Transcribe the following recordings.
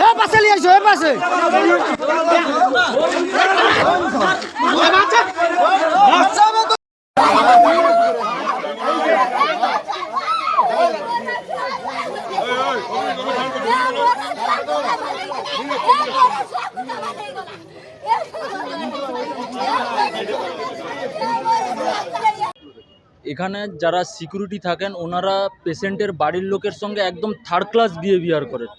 হে পাশে নিয়ে আসো হে পাশে। এখানে যারা সিকিউরিটি থাকেন, ওনারা পেশেন্টের বাড়ির লোকের সঙ্গে একদম থার্ড ক্লাস বিহেভিয়ার করেন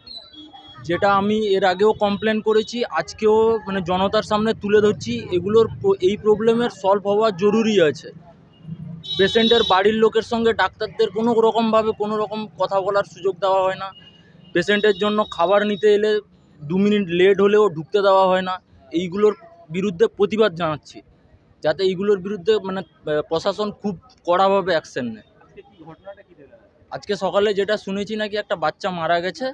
যেটা আমি এর আগেও কমপ্লেন করেছি, আজকেও মানে জনতার সামনে তুলে ধরছি, এগুলোর এই প্রবলেমের সলভ হওয়া জরুরি আছে। পেশেন্টের বাড়ির লোকের সঙ্গে ডাক্তারদের কোনো রকমভাবে কোনো রকম কথা বলার সুযোগ দেওয়া হয় না। পেশেন্টের জন্য খাবার নিতে এলে দু মিনিট লেট হলেও ঢুকতে দেওয়া হয় না। এইগুলোর বিরুদ্ধে প্রতিবাদ জানাচ্ছি। যাতে এইগুলোর বিরুদ্ধে মানে প্রশাসন খুব কড়াভাবে অ্যাকশন নেয়। আজকে সকালে যেটা শুনেছি নাকি একটা বাচ্চা মারা গেছে।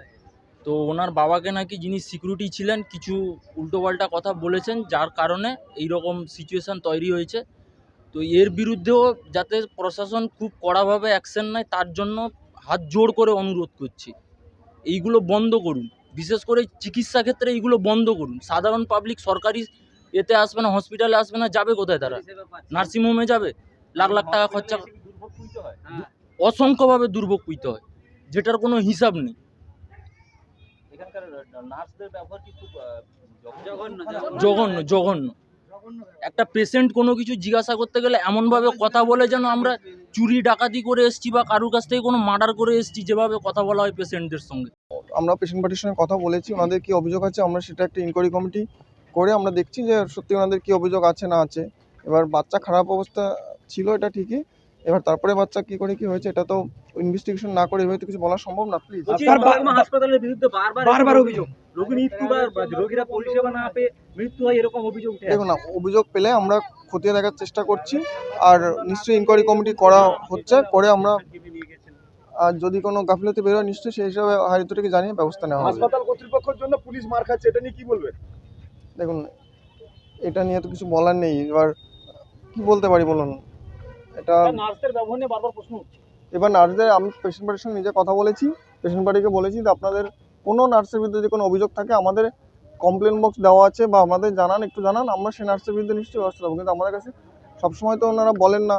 তো ওনার বাবাকে নাকি যিনি সিকিউরিটি ছিলেন কিছু উল্টোপাল্টা কথা বলেছেন যার কারণে এই রকম সিচুয়েশান তৈরি হয়েছে। তো এর বিরুদ্ধেও যাতে প্রশাসন খুব কড়াভাবে অ্যাকশন নেয় তার জন্য হাত জোর করে অনুরোধ করছি। এইগুলো বন্ধ করুন। বিশেষ করে চিকিৎসা ক্ষেত্রে এইগুলো বন্ধ করুন। সাধারণ পাবলিক সরকারি এতে আসবে না হসপিটালে আসবে না যাবে কোথায় তারা? নার্সিংহোমে যাবে। লাখ লাখ টাকা খরচা। অসংখ্যভাবে দুর্ভোগ পুইতে হয় যেটার কোনো হিসাব নেই। এখানকার নার্সদের ব্যবহার কি খুব জঘন্য জঘন্য। একটা পেশেন্ট কোনো কিছু জিজ্ঞাসা করতে গেলে এমনভাবে কথা বলে যেন আমরা চুরি ডাকাতি করে এসছি বা কারুর কাছ থেকে কোনো মার্ডার করে এসছি যেভাবে কথা বলা হয় পেশেন্টদের সঙ্গে। আমরা পেশেন্ট পার্টির সঙ্গে কথা বলেছি ওনাদের কি অভিযোগ আছে আমরা সেটা একটা ইনকোয়ারি কমিটি করে আমরা দেখছি যে সত্যি ওনাদের কি অভিযোগ আছে না আছে। এবার বাচ্চা খারাপ অবস্থা ছিল এটা ঠিকই। এবার তারপরে বাচ্চা কি করে কি হয়েছে এটা তো ইনভেস্টিগেশন না করে এভাবে তো কিছু বলা সম্ভব না প্লিজ হাসপাতালের বিরুদ্ধে বারবার বারবার অভিযোগ। রোগী মৃত্যু বা রোগীরা পরিষেবা না পেয়ে মৃত্যু হয় এরকম অভিযোগ। দেখুন না অভিযোগ পেলে আমরা খতিয়ে দেখার চেষ্টা করছি আর নিশ্চয়ই ইনকোয়ারি কমিটি করা হচ্ছে করে আমরা আর যদি কোনো গাফিলতি বেরোয় নিশ্চয়ই সেই হিসাবে হাইতোটিকে জানিয়ে ব্যবস্থা নেওয়া হবে। হাসপাতাল কর্তৃপক্ষের জন্য পুলিশ মার খাচ্ছে এটা নিয়ে কি বলবেন? দেখুন এটা নিয়ে তো কিছু বলার নেই। এবার কি বলতে পারি বলুন? এটা নার্সদের ব্যবহার নিয়ে বারবার প্রশ্ন উঠছে। এবার নার্সদের আমি পেশেন্ট পার্টির সঙ্গে নিজে কথা বলেছি। পেশেন্ট পার্টিকে বলেছি যে আপনাদের কোনো নার্সের বিরুদ্ধে যদি কোনো অভিযোগ থাকে আমাদের কমপ্লেন বক্স দেওয়া আছে বা আমাদের জানান একটু জানান আমরা সেই নার্সের বিরুদ্ধে নিশ্চয়ই ব্যবস্থা নেব। কিন্তু আমাদের কাছে সবসময় তো ওনারা বলেন না।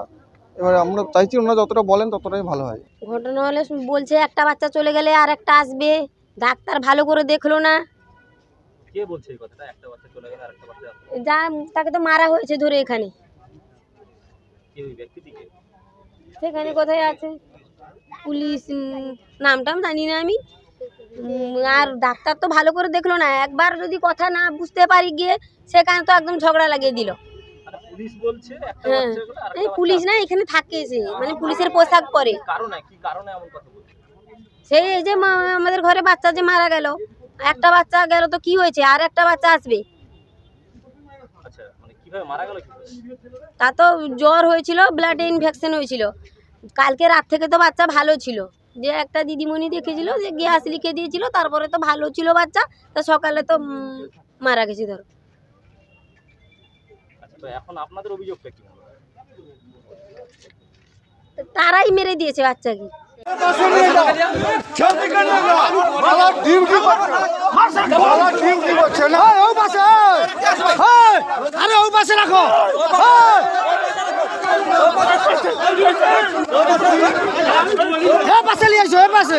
এবার আমরা চাইছি ওনারা যতটা বলেন ততটাই ভালো হয়। ঘটনা হলে বলছে একটা বাচ্চা চলে গেলে আর একটা আসবে। ডাক্তার ভালো করে দেখল না। কে বলছে এই কথাটা? একটা বাচ্চা চলে গেলে আরেকটা বাচ্চা যা তাকে তো মারা হয়েছে ধরে এখানে। কে ওই ব্যক্তিটিকে সেখানে কোথায় আছে? পুলিশ নামটাম জানি না আমি। আর ডাক্তার তো ভালো করে দেখল না। একবার যদি কথা না বুঝতে পারি গিয়ে সেখানে তো একদম ঝগড়া লাগিয়ে দিল। মানে পুলিশ বলছে হ্যাঁ। এই পুলিশ না এখানে থাকে সে। মানে পুলিশের পোশাক পরে। আসবে। কি কারণে এমন কথা বলছে? সেই এই যে আমাদের ঘরে বাচ্চা যে মারা গেল একটা বাচ্চা গেল তো কি হয়েছে? আর একটা বাচ্চা আসবে। আচ্ছা মানে তা তো জ্বর হয়েছিল ব্লাডে ইনফেকশন হয়েছিল। কালকে রাত থেকে তো বাচ্চা ভালো ছিল। যে একটা দিদিমণি দেখেছিল যে গ্যাস লিখে দিয়েছিল তারপরে তো ভালো ছিল বাচ্চা তা সকালে তো মারা গেছে ধরো। আচ্ছা এখন আপনাদের অভিযোগটা কি? তারাই মেরে দিয়েছে বাচ্চাকে। আরে ও পাশে রাখো পাশে নিয়ে আসো হে পাশে।